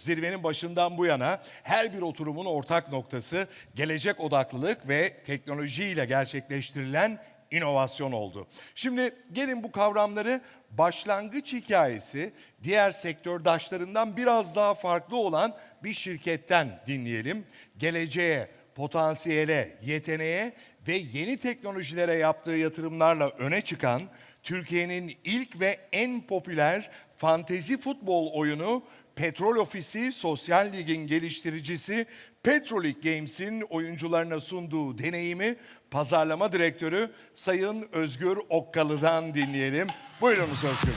Zirvenin başından bu yana her bir oturumun ortak noktası gelecek odaklılık ve teknolojiyle gerçekleştirilen inovasyon oldu. Şimdi gelin bu kavramları başlangıç hikayesi diğer sektördaşlarından biraz daha farklı olan bir şirketten dinleyelim. Geleceğe, potansiyele, yeteneğe ve yeni teknolojilere yaptığı yatırımlarla öne çıkan Türkiye'nin ilk ve en popüler fantezi futbol oyunu Petrol Ofisi Sosyal Lig'in geliştiricisi Petrolik Games'in oyuncularına sunduğu deneyimi pazarlama direktörü Sayın Özgür Okkalı'dan dinleyelim. Buyurunuz Özgür.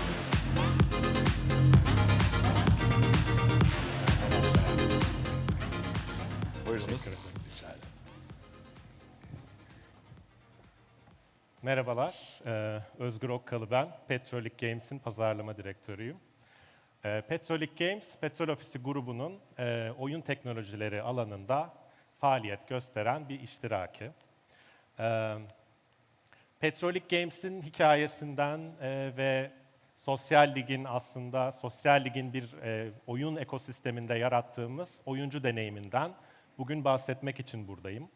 Buyurunuz. Merhabalar, ee, Özgür Okkalı ben. Petrolik Games'in pazarlama direktörüyüm. Ee, Petrolik Games, Petrol Ofisi grubunun e, oyun teknolojileri alanında faaliyet gösteren bir iştiraki. Ee, Petrolik Games'in hikayesinden e, ve Sosyal Lig'in aslında Sosyal Lig'in bir e, oyun ekosisteminde yarattığımız oyuncu deneyiminden bugün bahsetmek için buradayım.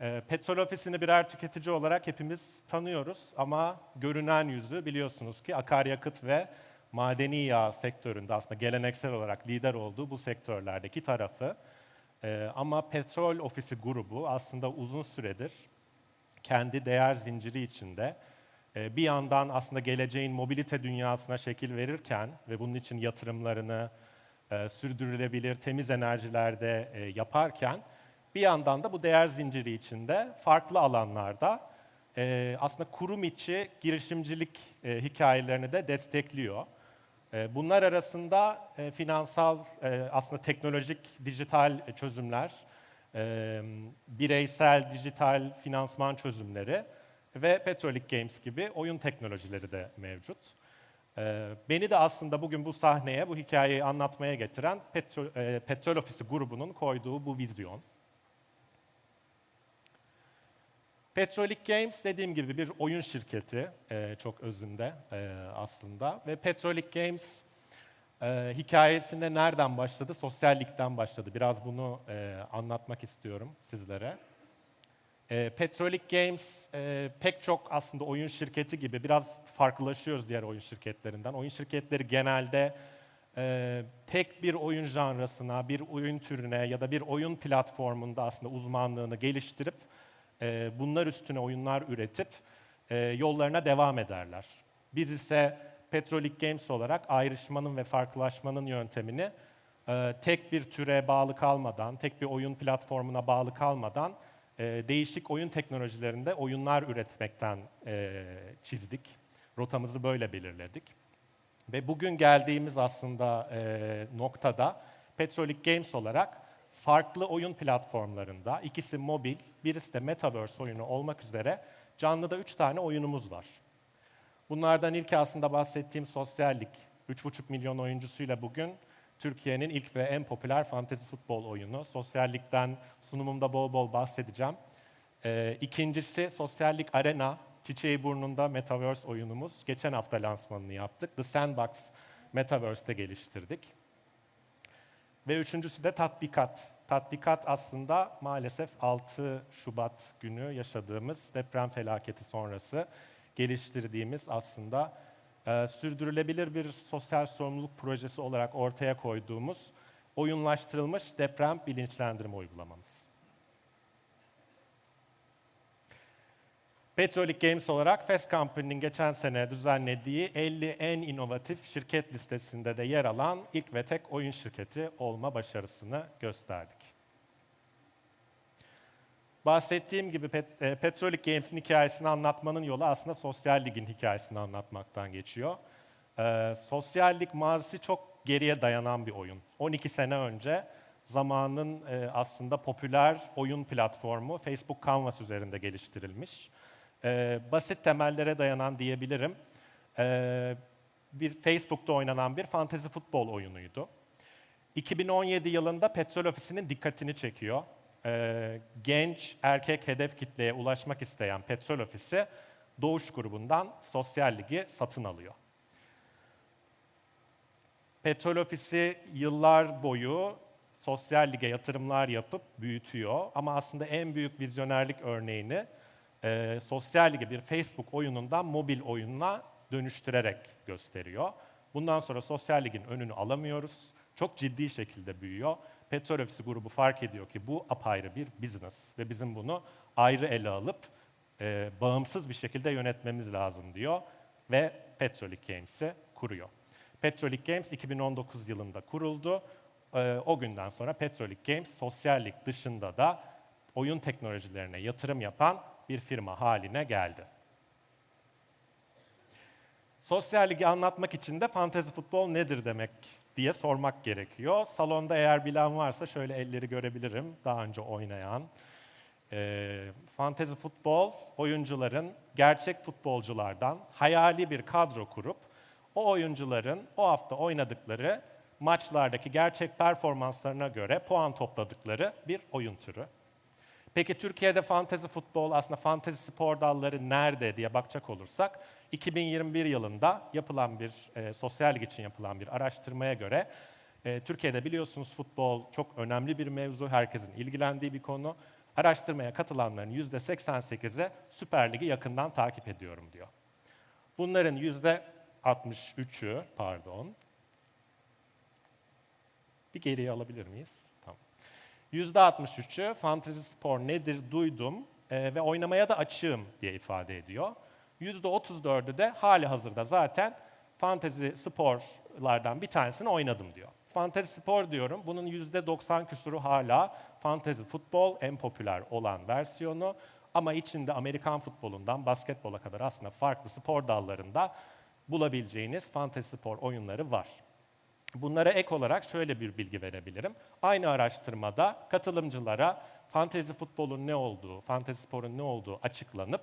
E, Petrol Ofisi'ni birer tüketici olarak hepimiz tanıyoruz ama görünen yüzü biliyorsunuz ki akaryakıt ve madeni yağ sektöründe aslında geleneksel olarak lider olduğu bu sektörlerdeki tarafı. E, ama Petrol Ofisi grubu aslında uzun süredir kendi değer zinciri içinde e, bir yandan aslında geleceğin mobilite dünyasına şekil verirken ve bunun için yatırımlarını e, sürdürülebilir temiz enerjilerde e, yaparken bir yandan da bu değer zinciri içinde farklı alanlarda aslında kurum içi girişimcilik hikayelerini de destekliyor. E, Bunlar arasında e, finansal, e, aslında teknolojik, dijital çözümler, e, bireysel dijital finansman çözümleri ve Petrolik Games gibi oyun teknolojileri de mevcut. E, Beni de aslında bugün bu sahneye, bu hikayeyi anlatmaya getiren Petrol, Petrol Ofisi grubunun koyduğu bu vizyon. Petrolik Games dediğim gibi bir oyun şirketi e, çok özünde e, aslında ve Petrolik Games e, hikayesinde nereden başladı? Sosyallikten başladı. Biraz bunu e, anlatmak istiyorum sizlere. E, Petrolik Games e, pek çok aslında oyun şirketi gibi biraz farklılaşıyoruz diğer oyun şirketlerinden. Oyun şirketleri genelde e, tek bir oyun janrasına, bir oyun türüne ya da bir oyun platformunda aslında uzmanlığını geliştirip bunlar üstüne oyunlar üretip e, yollarına devam ederler. Biz ise Petrolik Games olarak ayrışmanın ve farklılaşmanın yöntemini e, tek bir türe bağlı kalmadan, tek bir oyun platformuna bağlı kalmadan e, değişik oyun teknolojilerinde oyunlar üretmekten e, çizdik. Rotamızı böyle belirledik. Ve bugün geldiğimiz aslında e, noktada Petrolik Games olarak farklı oyun platformlarında, ikisi mobil, birisi de Metaverse oyunu olmak üzere canlıda üç tane oyunumuz var. Bunlardan ilki aslında bahsettiğim sosyallik. 3,5 milyon oyuncusuyla bugün Türkiye'nin ilk ve en popüler fantezi futbol oyunu. Sosyallikten sunumumda bol bol bahsedeceğim. Ee, ikincisi Sosyallik Arena, Çiçeği Burnu'nda Metaverse oyunumuz. Geçen hafta lansmanını yaptık. The Sandbox Metaverse'te geliştirdik. Ve üçüncüsü de tatbikat. Tatbikat aslında maalesef 6 Şubat günü yaşadığımız deprem felaketi sonrası geliştirdiğimiz aslında e, sürdürülebilir bir sosyal sorumluluk projesi olarak ortaya koyduğumuz oyunlaştırılmış deprem bilinçlendirme uygulamamız. Petrolik Games olarak Fast Company'nin geçen sene düzenlediği 50 en inovatif şirket listesinde de yer alan ilk ve tek oyun şirketi olma başarısını gösterdik. Bahsettiğim gibi Pet, e, Petrolik Games'in hikayesini anlatmanın yolu aslında Sosyal Lig'in hikayesini anlatmaktan geçiyor. E, Sosyal Lig mazisi çok geriye dayanan bir oyun. 12 sene önce zamanın e, aslında popüler oyun platformu Facebook Canvas üzerinde geliştirilmiş. E, basit temellere dayanan diyebilirim. E, bir Facebook'ta oynanan bir fantezi futbol oyunuydu. 2017 yılında Petrol Ofisi'nin dikkatini çekiyor e, genç erkek hedef kitleye ulaşmak isteyen Petrol Ofisi Doğuş grubundan Sosyal Lig'i satın alıyor. Petrol Ofisi yıllar boyu sosyal lige yatırımlar yapıp büyütüyor. Ama aslında en büyük vizyonerlik örneğini e, sosyal lige bir Facebook oyunundan mobil oyununa dönüştürerek gösteriyor. Bundan sonra sosyal ligin önünü alamıyoruz. Çok ciddi şekilde büyüyor. Petrol Ofisi grubu fark ediyor ki bu apayrı bir business ve bizim bunu ayrı ele alıp e, bağımsız bir şekilde yönetmemiz lazım diyor ve Petrolik Games'i kuruyor. Petrolik Games 2019 yılında kuruldu. Ee, o günden sonra Petrolik Games sosyal lig dışında da oyun teknolojilerine yatırım yapan bir firma haline geldi. Sosyal ligi anlatmak için de fantezi futbol nedir demek diye sormak gerekiyor. Salonda eğer bilen varsa şöyle elleri görebilirim daha önce oynayan. Ee, fantezi futbol oyuncuların gerçek futbolculardan hayali bir kadro kurup o oyuncuların o hafta oynadıkları maçlardaki gerçek performanslarına göre puan topladıkları bir oyun türü. Peki Türkiye'de fantezi futbol, aslında fantezi spor dalları nerede diye bakacak olursak, 2021 yılında yapılan bir, e, sosyal lig için yapılan bir araştırmaya göre, e, Türkiye'de biliyorsunuz futbol çok önemli bir mevzu, herkesin ilgilendiği bir konu. Araştırmaya katılanların %88'i Süper Lig'i yakından takip ediyorum diyor. Bunların %63'ü, pardon, bir geriye alabilir miyiz? Tamam. %63'ü fantezi spor nedir duydum e, ve oynamaya da açığım diye ifade ediyor. %34'ü de hali hazırda zaten fantezi sporlardan bir tanesini oynadım diyor. Fantezi spor diyorum. Bunun %90 küsuru hala fantezi futbol en popüler olan versiyonu. Ama içinde Amerikan futbolundan basketbola kadar aslında farklı spor dallarında bulabileceğiniz fantezi spor oyunları var. Bunlara ek olarak şöyle bir bilgi verebilirim. Aynı araştırmada katılımcılara fantezi futbolun ne olduğu, fantezi sporun ne olduğu açıklanıp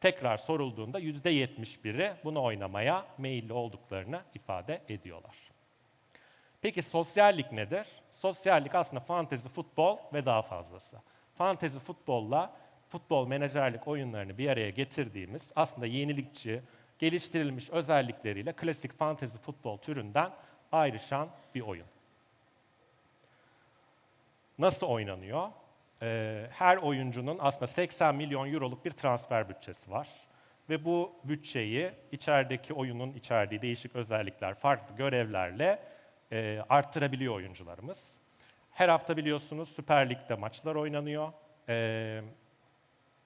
tekrar sorulduğunda %71'i bunu oynamaya meyilli olduklarını ifade ediyorlar. Peki sosyallik nedir? Sosyallik aslında fantezi futbol ve daha fazlası. Fantezi futbolla futbol menajerlik oyunlarını bir araya getirdiğimiz aslında yenilikçi, geliştirilmiş özellikleriyle klasik fantezi futbol türünden ayrışan bir oyun. Nasıl oynanıyor? Ee, her oyuncunun aslında 80 milyon euroluk bir transfer bütçesi var. Ve bu bütçeyi içerideki oyunun içerdiği değişik özellikler, farklı görevlerle e, arttırabiliyor oyuncularımız. Her hafta biliyorsunuz Süper Lig'de maçlar oynanıyor. Ee,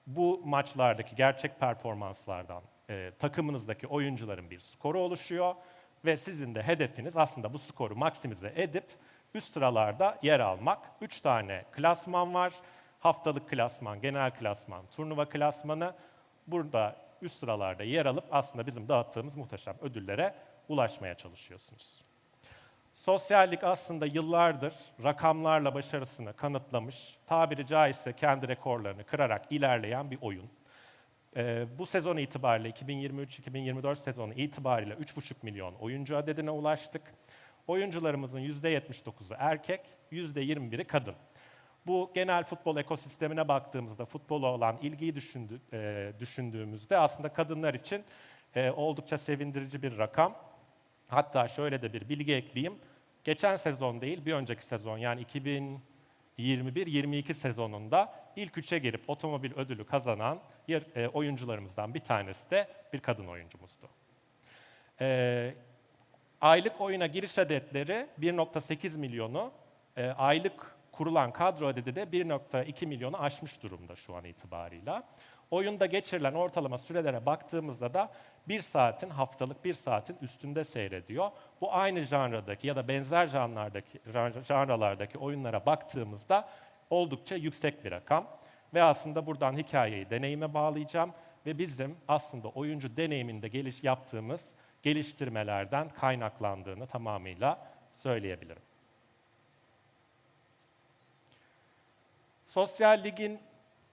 bu maçlardaki gerçek performanslardan e, takımınızdaki oyuncuların bir skoru oluşuyor ve sizin de hedefiniz aslında bu skoru maksimize edip üst sıralarda yer almak. Üç tane klasman var. Haftalık klasman, genel klasman, turnuva klasmanı. Burada üst sıralarda yer alıp aslında bizim dağıttığımız muhteşem ödüllere ulaşmaya çalışıyorsunuz. Sosyallik aslında yıllardır rakamlarla başarısını kanıtlamış, tabiri caizse kendi rekorlarını kırarak ilerleyen bir oyun. Ee, bu sezon itibariyle 2023-2024 sezonu itibariyle 3,5 milyon oyuncu adedine ulaştık. Oyuncularımızın %79'u erkek, %21'i kadın. Bu genel futbol ekosistemine baktığımızda futbola olan ilgiyi düşündü, e, düşündüğümüzde aslında kadınlar için e, oldukça sevindirici bir rakam. Hatta şöyle de bir bilgi ekleyeyim. Geçen sezon değil, bir önceki sezon yani 2021-22 sezonunda ilk üçe girip otomobil ödülü kazanan e, oyuncularımızdan bir tanesi de bir kadın oyuncumuzdu. E, aylık oyuna giriş adetleri 1.8 milyonu, e, aylık kurulan kadro adedi de 1.2 milyonu aşmış durumda şu an itibarıyla. Oyunda geçirilen ortalama sürelere baktığımızda da bir saatin haftalık bir saatin üstünde seyrediyor. Bu aynı janradaki ya da benzer janlardaki, janralardaki oyunlara baktığımızda oldukça yüksek bir rakam. Ve aslında buradan hikayeyi deneyime bağlayacağım ve bizim aslında oyuncu deneyiminde geliş yaptığımız geliştirmelerden kaynaklandığını tamamıyla söyleyebilirim. Sosyal Lig'in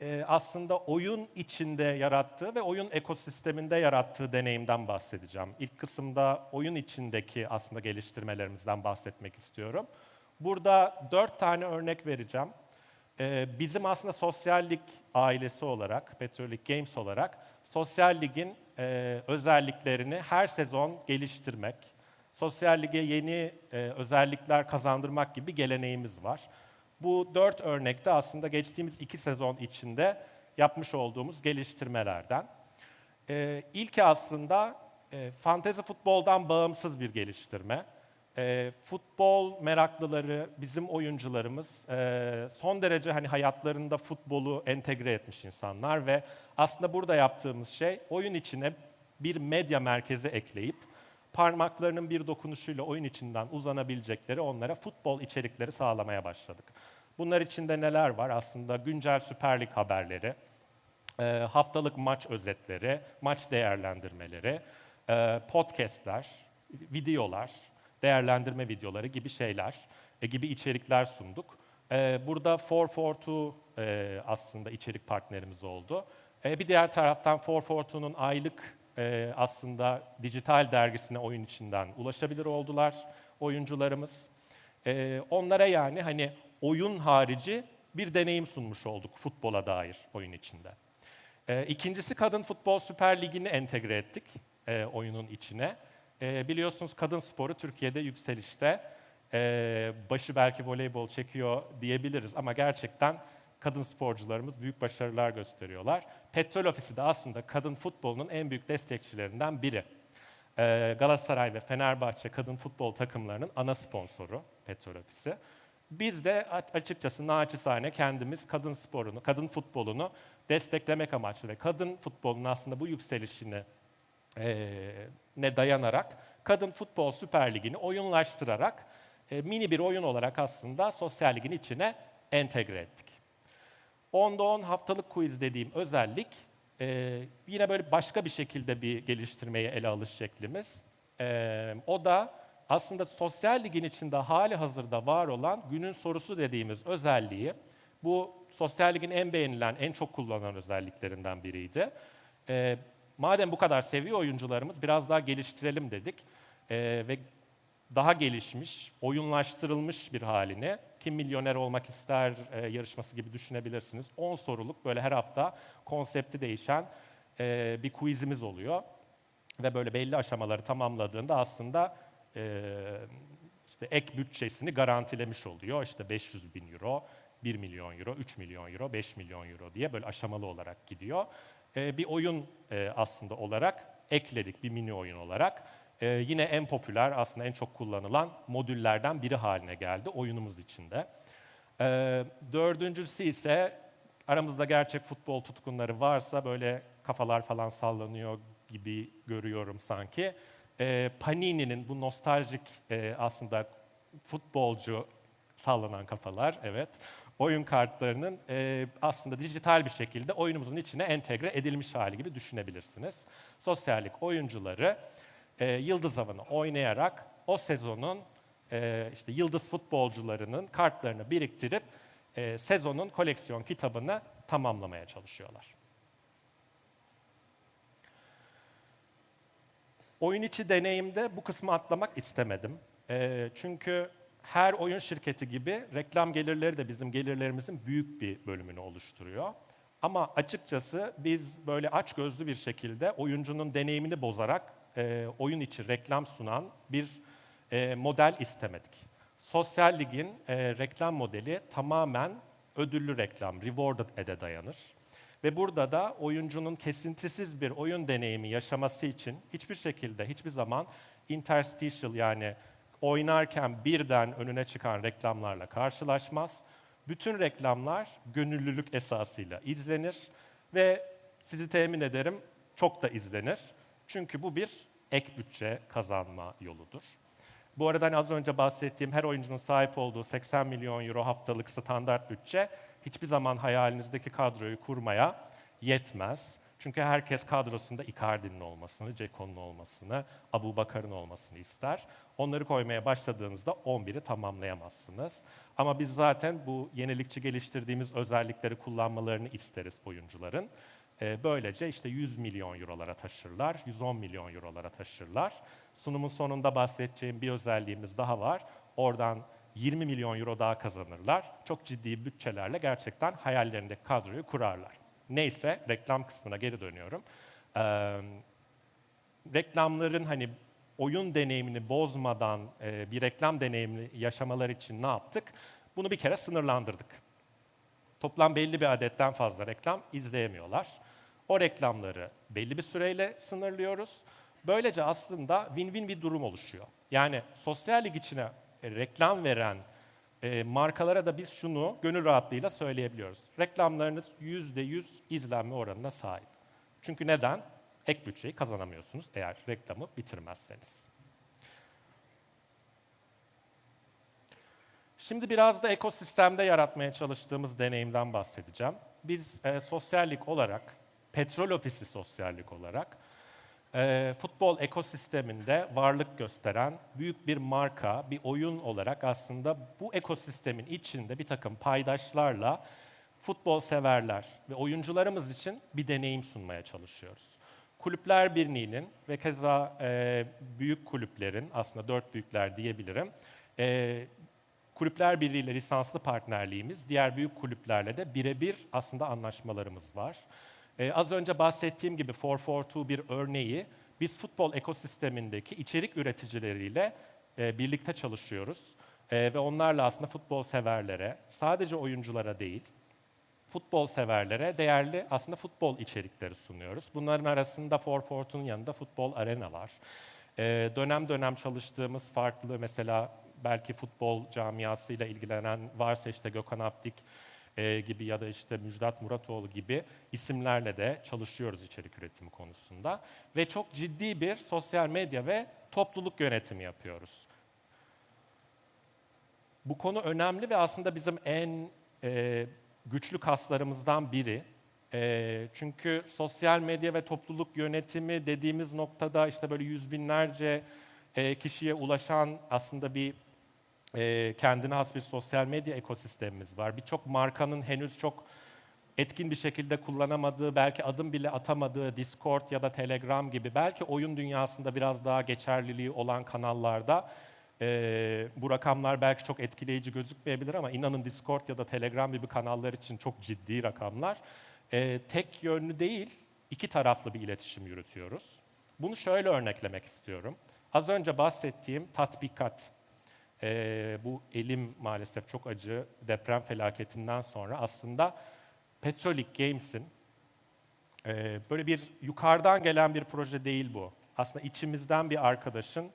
e, aslında oyun içinde yarattığı ve oyun ekosisteminde yarattığı deneyimden bahsedeceğim. İlk kısımda oyun içindeki aslında geliştirmelerimizden bahsetmek istiyorum. Burada dört tane örnek vereceğim. E, bizim aslında Sosyal Lig ailesi olarak, Petrolik Games olarak Sosyal Lig'in e, özelliklerini her sezon geliştirmek, Sosyal lige yeni e, özellikler kazandırmak gibi bir geleneğimiz var. Bu dört örnekte aslında geçtiğimiz iki sezon içinde yapmış olduğumuz geliştirmelerden. Ee, ilki aslında e, fantezi futboldan bağımsız bir geliştirme. E, futbol meraklıları, bizim oyuncularımız e, son derece hani hayatlarında futbolu entegre etmiş insanlar ve aslında burada yaptığımız şey oyun içine bir medya merkezi ekleyip parmaklarının bir dokunuşuyla oyun içinden uzanabilecekleri onlara futbol içerikleri sağlamaya başladık. Bunlar içinde neler var? Aslında güncel Süper Lig haberleri, e, haftalık maç özetleri, maç değerlendirmeleri, podcastler, videolar, değerlendirme videoları gibi şeyler, e, gibi içerikler sunduk. E, burada 442 e, aslında içerik partnerimiz oldu. E, bir diğer taraftan 442'nun aylık e, aslında dijital dergisine oyun içinden ulaşabilir oldular oyuncularımız. E, onlara yani hani oyun harici bir deneyim sunmuş olduk futbola dair oyun içinde. E, ikincisi Kadın Futbol Süper Ligi'ni entegre ettik e, oyunun içine. E, biliyorsunuz kadın sporu Türkiye'de yükselişte. E, başı belki voleybol çekiyor diyebiliriz ama gerçekten kadın sporcularımız büyük başarılar gösteriyorlar. Petrol Ofisi de aslında kadın futbolunun en büyük destekçilerinden biri. E, Galatasaray ve Fenerbahçe kadın futbol takımlarının ana sponsoru Petrol Ofisi. Biz de açıkçası naçizane kendimiz kadın sporunu, kadın futbolunu desteklemek amaçlı ve kadın futbolunun aslında bu yükselişini ne dayanarak Kadın Futbol Süper Ligi'ni oyunlaştırarak e, mini bir oyun olarak aslında sosyal ligin içine entegre ettik. 10'da 10 haftalık quiz dediğim özellik e, yine böyle başka bir şekilde bir geliştirmeyi ele alış şeklimiz. E, o da aslında sosyal ligin içinde hali hazırda var olan günün sorusu dediğimiz özelliği bu sosyal ligin en beğenilen, en çok kullanılan özelliklerinden biriydi. Madem bu kadar seviyor oyuncularımız biraz daha geliştirelim dedik. E, ve daha gelişmiş, oyunlaştırılmış bir halini kim milyoner olmak ister e, yarışması gibi düşünebilirsiniz. 10 soruluk böyle her hafta konsepti değişen e, bir quizimiz oluyor. Ve böyle belli aşamaları tamamladığında aslında e, işte ek bütçesini garantilemiş oluyor. İşte 500 bin euro, 1 milyon euro, 3 milyon euro, 5 milyon euro diye böyle aşamalı olarak gidiyor. E, bir oyun e, aslında olarak ekledik bir mini oyun olarak. E, yine en popüler aslında en çok kullanılan modüllerden biri haline geldi oyunumuz içinde. E, dördüncüsü ise aramızda gerçek futbol tutkunları varsa böyle kafalar falan sallanıyor gibi görüyorum sanki. Panini'nin bu nostaljik e, aslında futbolcu sallanan kafalar evet oyun kartlarının e, aslında dijital bir şekilde oyunumuzun içine entegre edilmiş hali gibi düşünebilirsiniz. Sosyallik oyuncuları e, yıldız avını oynayarak o sezonun e, işte yıldız futbolcularının kartlarını biriktirip e, sezonun koleksiyon kitabını tamamlamaya çalışıyorlar. Oyun içi deneyimde bu kısmı atlamak istemedim. Ee, çünkü her oyun şirketi gibi reklam gelirleri de bizim gelirlerimizin büyük bir bölümünü oluşturuyor. Ama açıkçası biz böyle açgözlü bir şekilde oyuncunun deneyimini bozarak e, oyun içi reklam sunan bir e, model istemedik. Sosyal Lig'in e, reklam modeli tamamen ödüllü reklam, rewarded ad'e dayanır. Ve burada da oyuncunun kesintisiz bir oyun deneyimi yaşaması için hiçbir şekilde, hiçbir zaman interstitial yani oynarken birden önüne çıkan reklamlarla karşılaşmaz. Bütün reklamlar gönüllülük esasıyla izlenir ve sizi temin ederim çok da izlenir. Çünkü bu bir ek bütçe kazanma yoludur. Bu arada hani az önce bahsettiğim her oyuncunun sahip olduğu 80 milyon euro haftalık standart bütçe hiçbir zaman hayalinizdeki kadroyu kurmaya yetmez. Çünkü herkes kadrosunda Icardi'nin olmasını, Ceko'nun olmasını, Abu Bakar'ın olmasını ister. Onları koymaya başladığınızda 11'i tamamlayamazsınız. Ama biz zaten bu yenilikçi geliştirdiğimiz özellikleri kullanmalarını isteriz oyuncuların. Ee, Böylece işte 100 milyon eurolara taşırlar, 110 milyon eurolara taşırlar. Sunumun sonunda bahsedeceğim bir özelliğimiz daha var. Oradan 20 milyon euro daha kazanırlar. Çok ciddi bütçelerle gerçekten hayallerindeki kadroyu kurarlar. Neyse reklam kısmına geri dönüyorum. Ee, reklamların hani oyun deneyimini bozmadan e, bir reklam deneyimini yaşamalar için ne yaptık? Bunu bir kere sınırlandırdık. Toplam belli bir adetten fazla reklam izleyemiyorlar. O reklamları belli bir süreyle sınırlıyoruz. Böylece aslında win-win bir durum oluşuyor. Yani sosyal lig içine reklam veren e, markalara da biz şunu gönül rahatlığıyla söyleyebiliyoruz. Reklamlarınız %100 izlenme oranına sahip. Çünkü neden? Ek bütçeyi kazanamıyorsunuz eğer reklamı bitirmezseniz. Şimdi biraz da ekosistemde yaratmaya çalıştığımız deneyimden bahsedeceğim. Biz e, sosyallik olarak, petrol ofisi sosyallik olarak e, futbol ekosisteminde varlık gösteren büyük bir marka, bir oyun olarak aslında bu ekosistemin içinde bir takım paydaşlarla futbol severler ve oyuncularımız için bir deneyim sunmaya çalışıyoruz. Kulüpler Birliği'nin ve keza e, büyük kulüplerin, aslında dört büyükler diyebilirim, e, Kulüpler Birliği ile lisanslı partnerliğimiz, diğer büyük kulüplerle de birebir aslında anlaşmalarımız var. Ee, az önce bahsettiğim gibi 442 bir örneği, biz futbol ekosistemindeki içerik üreticileriyle e, birlikte çalışıyoruz. E, ve onlarla aslında futbol severlere, sadece oyunculara değil, futbol severlere değerli aslında futbol içerikleri sunuyoruz. Bunların arasında 442'nun yanında futbol arena var. Ee, dönem dönem çalıştığımız farklı mesela belki futbol camiasıyla ilgilenen varsa işte Gökhan Aptik e, gibi ya da işte Müjdat Muratoğlu gibi isimlerle de çalışıyoruz içerik üretimi konusunda. Ve çok ciddi bir sosyal medya ve topluluk yönetimi yapıyoruz. Bu konu önemli ve aslında bizim en e, güçlü kaslarımızdan biri. E, çünkü sosyal medya ve topluluk yönetimi dediğimiz noktada işte böyle yüz binlerce e, kişiye ulaşan aslında bir e, kendine has bir sosyal medya ekosistemimiz var. Birçok markanın henüz çok etkin bir şekilde kullanamadığı, belki adım bile atamadığı Discord ya da Telegram gibi, belki oyun dünyasında biraz daha geçerliliği olan kanallarda e, bu rakamlar belki çok etkileyici gözükmeyebilir ama inanın Discord ya da Telegram gibi kanallar için çok ciddi rakamlar. E, tek yönlü değil, iki taraflı bir iletişim yürütüyoruz. Bunu şöyle örneklemek istiyorum. Az önce bahsettiğim tatbikat, e, bu elim maalesef çok acı deprem felaketinden sonra aslında Petrolik Games'in e, böyle bir yukarıdan gelen bir proje değil bu. Aslında içimizden bir arkadaşın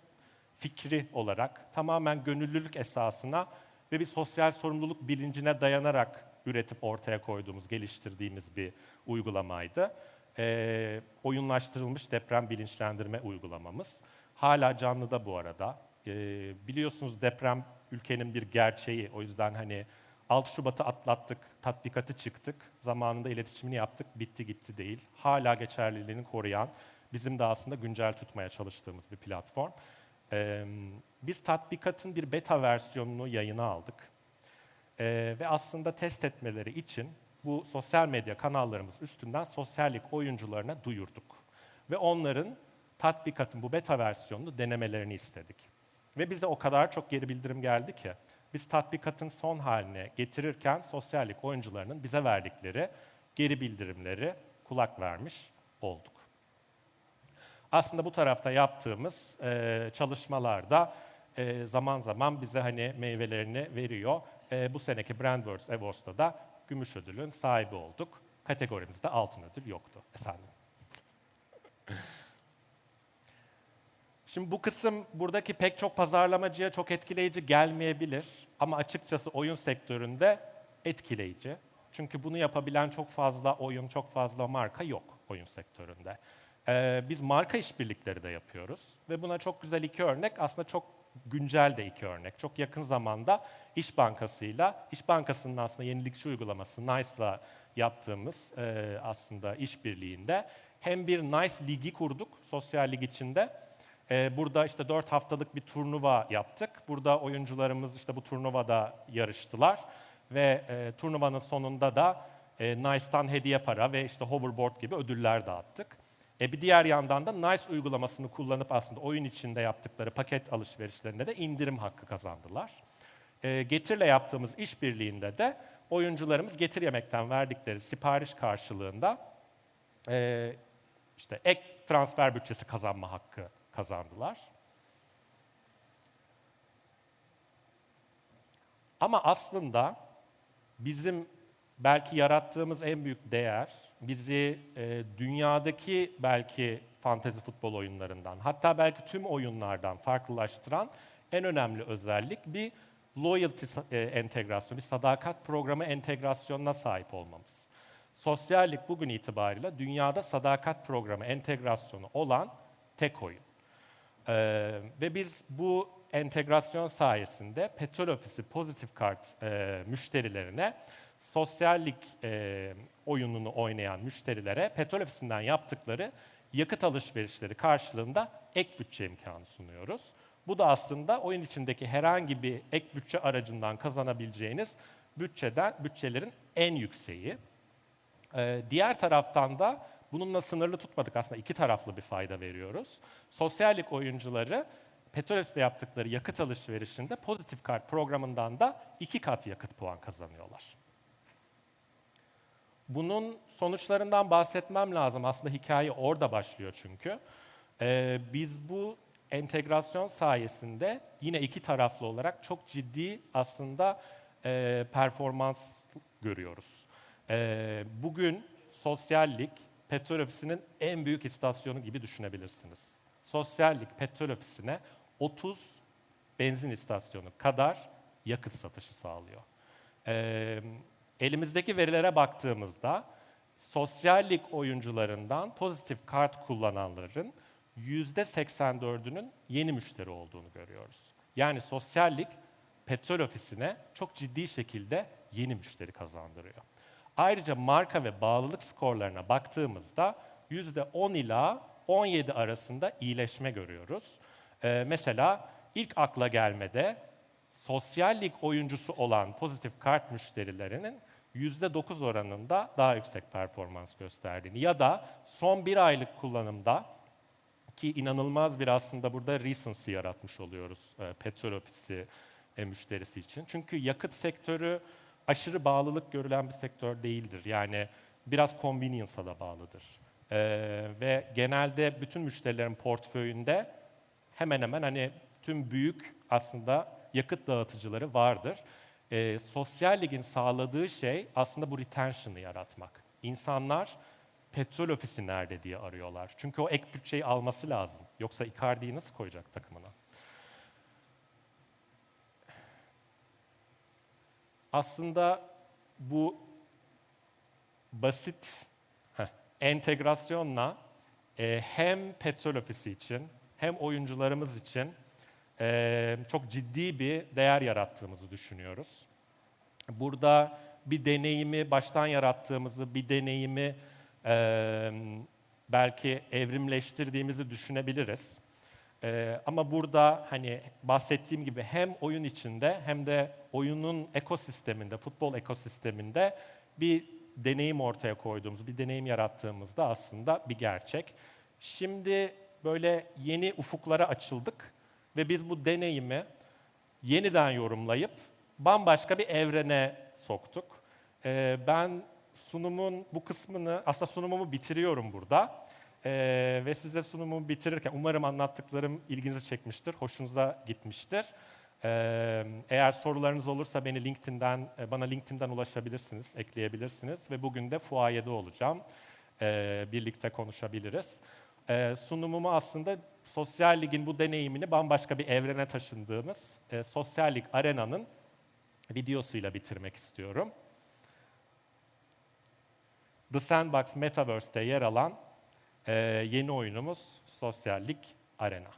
fikri olarak tamamen gönüllülük esasına ve bir sosyal sorumluluk bilincine dayanarak üretip ortaya koyduğumuz, geliştirdiğimiz bir uygulamaydı. E, oyunlaştırılmış deprem bilinçlendirme uygulamamız. Hala canlıda bu arada. E, biliyorsunuz deprem ülkenin bir gerçeği. O yüzden hani 6 Şubat'ı atlattık, tatbikatı çıktık, zamanında iletişimini yaptık, bitti gitti değil. Hala geçerliliğini koruyan, bizim de aslında güncel tutmaya çalıştığımız bir platform. Ee, biz tatbikatın bir beta versiyonunu yayına aldık. Ee, ve aslında test etmeleri için bu sosyal medya kanallarımız üstünden sosyallik oyuncularına duyurduk. Ve onların tatbikatın bu beta versiyonunu denemelerini istedik. Ve bize o kadar çok geri bildirim geldi ki biz tatbikatın son haline getirirken sosyallik oyuncularının bize verdikleri geri bildirimleri kulak vermiş olduk. Aslında bu tarafta yaptığımız e, çalışmalarda e, zaman zaman bize hani meyvelerini veriyor. E, bu seneki Brandwords Awards'ta da gümüş ödülün sahibi olduk. Kategorimizde altın ödül yoktu efendim. Şimdi bu kısım buradaki pek çok pazarlamacıya çok etkileyici gelmeyebilir ama açıkçası oyun sektöründe etkileyici. Çünkü bunu yapabilen çok fazla oyun, çok fazla marka yok oyun sektöründe. Ee, biz marka işbirlikleri de yapıyoruz ve buna çok güzel iki örnek, aslında çok güncel de iki örnek. Çok yakın zamanda İş Bankası'yla, İş Bankası'nın aslında yenilikçi uygulaması NICE'la yaptığımız e, aslında işbirliğinde hem bir NICE ligi kurduk sosyal lig içinde ee, burada işte dört haftalık bir turnuva yaptık. Burada oyuncularımız işte bu turnuvada yarıştılar ve e, turnuvanın sonunda da e, Nice'tan hediye para ve işte hoverboard gibi ödüller dağıttık. E bir diğer yandan da Nice uygulamasını kullanıp aslında oyun içinde yaptıkları paket alışverişlerinde de indirim hakkı kazandılar. E, Getir'le yaptığımız işbirliğinde de oyuncularımız Getir Yemek'ten verdikleri sipariş karşılığında e, işte ek transfer bütçesi kazanma hakkı kazandılar. Ama aslında bizim belki yarattığımız en büyük değer bizi e, dünyadaki belki fantezi futbol oyunlarından hatta belki tüm oyunlardan farklılaştıran en önemli özellik bir loyalty e, entegrasyonu, bir sadakat programı entegrasyonuna sahip olmamız. Sosyallik bugün itibariyle dünyada sadakat programı entegrasyonu olan tek oyun. Ee, ve biz bu entegrasyon sayesinde petrol ofisi pozitif kart e, müşterilerine sosyallik e, oyununu oynayan müşterilere petrol ofisinden yaptıkları yakıt alışverişleri karşılığında ek bütçe imkanı sunuyoruz. Bu da aslında oyun içindeki herhangi bir ek bütçe aracından kazanabileceğiniz bütçeden bütçelerin en yükseği. Ee, diğer taraftan da bununla sınırlı tutmadık aslında iki taraflı bir fayda veriyoruz. Sosyallik oyuncuları Petrolefs'te yaptıkları yakıt alışverişinde pozitif kart programından da iki kat yakıt puan kazanıyorlar. Bunun sonuçlarından bahsetmem lazım. Aslında hikaye orada başlıyor çünkü. Ee, biz bu entegrasyon sayesinde yine iki taraflı olarak çok ciddi aslında e, performans görüyoruz. Ee, bugün sosyallik petrol ofisinin en büyük istasyonu gibi düşünebilirsiniz. Sosyallik petrol ofisine 30 benzin istasyonu kadar yakıt satışı sağlıyor. Ee, elimizdeki verilere baktığımızda sosyallik oyuncularından pozitif kart kullananların %84'ünün yeni müşteri olduğunu görüyoruz. Yani sosyallik petrol ofisine çok ciddi şekilde yeni müşteri kazandırıyor. Ayrıca marka ve bağlılık skorlarına baktığımızda %10 ila 17 arasında iyileşme görüyoruz. Ee, mesela ilk akla gelmede sosyallik oyuncusu olan pozitif kart müşterilerinin %9 oranında daha yüksek performans gösterdiğini ya da son bir aylık kullanımda ki inanılmaz bir aslında burada recency yaratmış oluyoruz e, petrol ofisi e, müşterisi için. Çünkü yakıt sektörü aşırı bağlılık görülen bir sektör değildir. Yani biraz convenience'a da bağlıdır. E, ve genelde bütün müşterilerin portföyünde hemen hemen hani tüm büyük aslında yakıt dağıtıcıları vardır. E, sosyal ligin sağladığı şey aslında bu retention'ı yaratmak. İnsanlar petrol ofisi nerede diye arıyorlar. Çünkü o ek bütçeyi alması lazım. Yoksa Icardi'yi nasıl koyacak takımına? Aslında bu basit heh, entegrasyonla e, hem petrol ofisi için hem oyuncularımız için e, çok ciddi bir değer yarattığımızı düşünüyoruz. Burada bir deneyimi baştan yarattığımızı, bir deneyimi e, belki evrimleştirdiğimizi düşünebiliriz. E, ama burada hani bahsettiğim gibi hem oyun içinde hem de oyunun ekosisteminde, futbol ekosisteminde bir deneyim ortaya koyduğumuz, bir deneyim yarattığımızda aslında bir gerçek. Şimdi böyle yeni ufuklara açıldık ve biz bu deneyimi yeniden yorumlayıp bambaşka bir evrene soktuk. Ee, ben sunumun bu kısmını, aslında sunumumu bitiriyorum burada. Ee, ve size sunumumu bitirirken umarım anlattıklarım ilginizi çekmiştir, hoşunuza gitmiştir. Ee, eğer sorularınız olursa beni LinkedIn'den, e, bana LinkedIn'den ulaşabilirsiniz, ekleyebilirsiniz ve bugün de fuayede olacağım. Ee, birlikte konuşabiliriz. Ee, sunumumu aslında Sosyal Lig'in bu deneyimini bambaşka bir evrene taşındığımız e, Sosyal Lig Arena'nın videosuyla bitirmek istiyorum. The Sandbox Metaverse'te yer alan e, yeni oyunumuz Sosyal Lig Arena.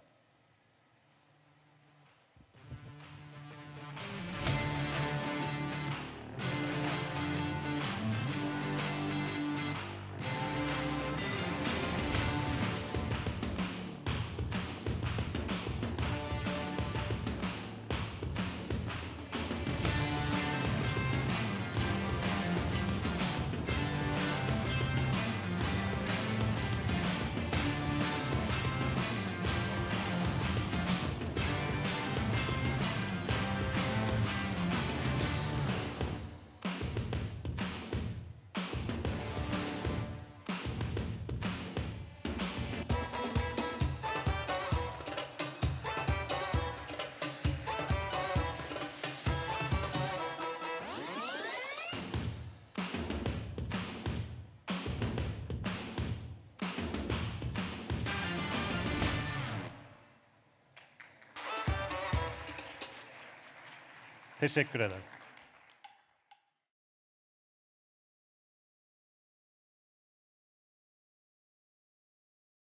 Teşekkür ederim.